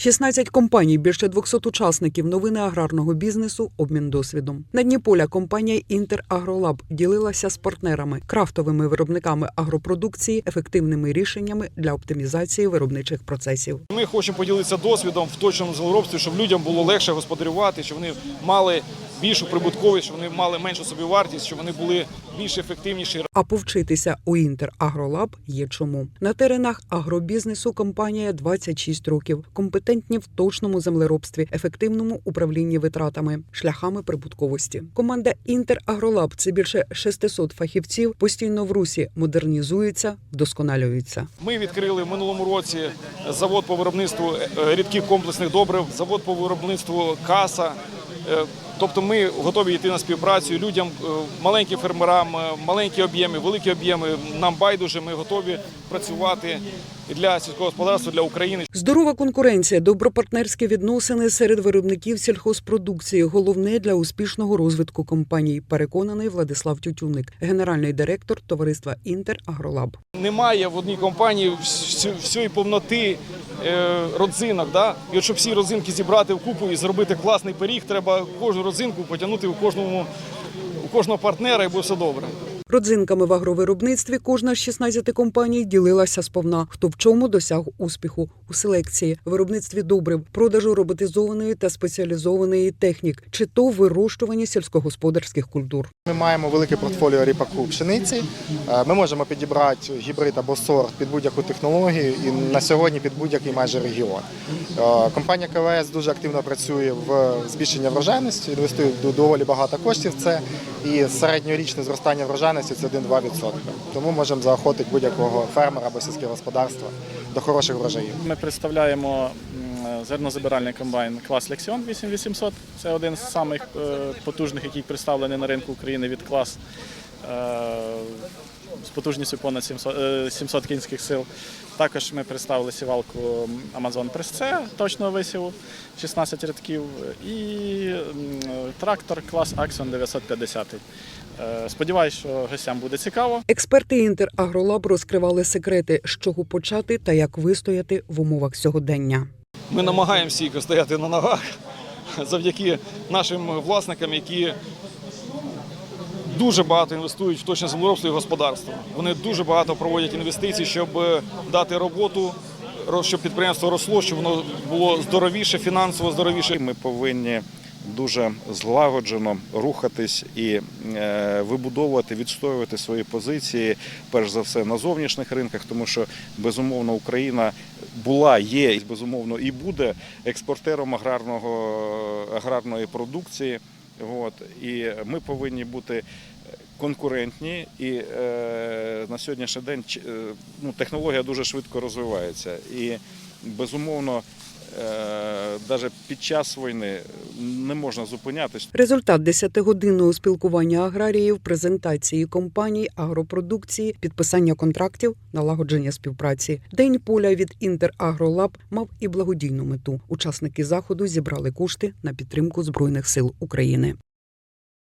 16 компаній, більше 200 учасників, новини аграрного бізнесу, обмін досвідом. На дні поля компанія Інтерагролаб ділилася з партнерами, крафтовими виробниками агропродукції, ефективними рішеннями для оптимізації виробничих процесів. Ми хочемо поділитися досвідом в точному землеробстві, щоб людям було легше господарювати, щоб вони мали більшу прибутковість, щоб вони мали меншу собівартість, щоб вони були більш ефективніші. А повчитися у Інтерагролаб є чому на теренах агробізнесу. Компанія 26 років, компетентні в точному землеробстві, ефективному управлінні витратами, шляхами прибутковості. Команда Інтерагролаб це більше 600 фахівців, постійно в русі модернізуються, вдосконалюються. Ми відкрили в минулому році завод по виробництву е, рідких комплексних добрив, завод по виробництву каса. Тобто ми готові йти на співпрацю людям, е, маленьким фермерам, е, маленькі об'єми, великі об'єми. Нам байдуже, ми готові працювати для сільського господарства, для України. Здорова конкуренція, добропартнерські відносини серед виробників сільхозпродукції головне для успішного розвитку компаній. Переконаний Владислав Тютюник, генеральний директор товариства Інтерагролаб. Немає в одній компанії всієї повноти е, родзинок. Да? І от щоб всі родзинки зібрати в купу і зробити класний пиріг, треба кожну родзинку потягнути у кожному у кожного партнера і буде все добре. Родзинками в агровиробництві кожна з 16 компаній ділилася сповна. Хто в чому досяг успіху у селекції, виробництві добрив, продажу роботизованої та спеціалізованої технік, чи то вирощуванні сільськогосподарських культур. Ми маємо велике портфоліо ріпаку пшениці. Е, Ми можемо підібрати гібрид або сорт під будь-яку технологію і на сьогодні під будь-який майже регіон. Е, Компанія КВС дуже активно працює в збільшенні врожайності, інвестує доволі багато коштів це. І середньорічне зростання врожайності це 1-2%. Тому можемо заохотити будь-якого фермера або сільське господарство до хороших врожаїв. Ми представляємо зернозабиральний комбайн клас Лексіон 8800. Це один з самих е, потужних, який представлений на ринку України від клас е, потужністю понад 700, е, 700 кінських сил. Також ми представили сівалку Amazon Press C точного висіву 16 рядків і трактор клас Axion 950. Е, Сподіваюсь, що гостям буде цікаво. Експерти Інтерагролаб розкривали секрети, з чого почати та як вистояти в умовах сьогодення. Ми намагаємося стояти на ногах завдяки нашим власникам, які дуже багато інвестують в точне землеробство і господарство. Вони дуже багато проводять інвестицій, щоб е, дати роботу, ро- щоб підприємство росло, щоб воно було здоровіше, фінансово здоровіше. Ми повинні дуже злагоджено рухатись і е, вибудовувати, відстоювати свої позиції, перш за все на зовнішніх ринках, тому що безумовно Україна була, є і безумовно і буде експортером аграрного аграрної продукції. От і ми повинні бути конкурентні, і е, на сьогоднішній день е, ну, технологія дуже швидко розвивається. І безумовно, навіть під час війни не можна зупинятись. Результат 10-годинного спілкування аграріїв, презентації компаній, агропродукції, підписання контрактів, налагодження співпраці. День поля від Інтерагролаб мав і благодійну мету. Учасники заходу зібрали кошти на підтримку збройних сил України.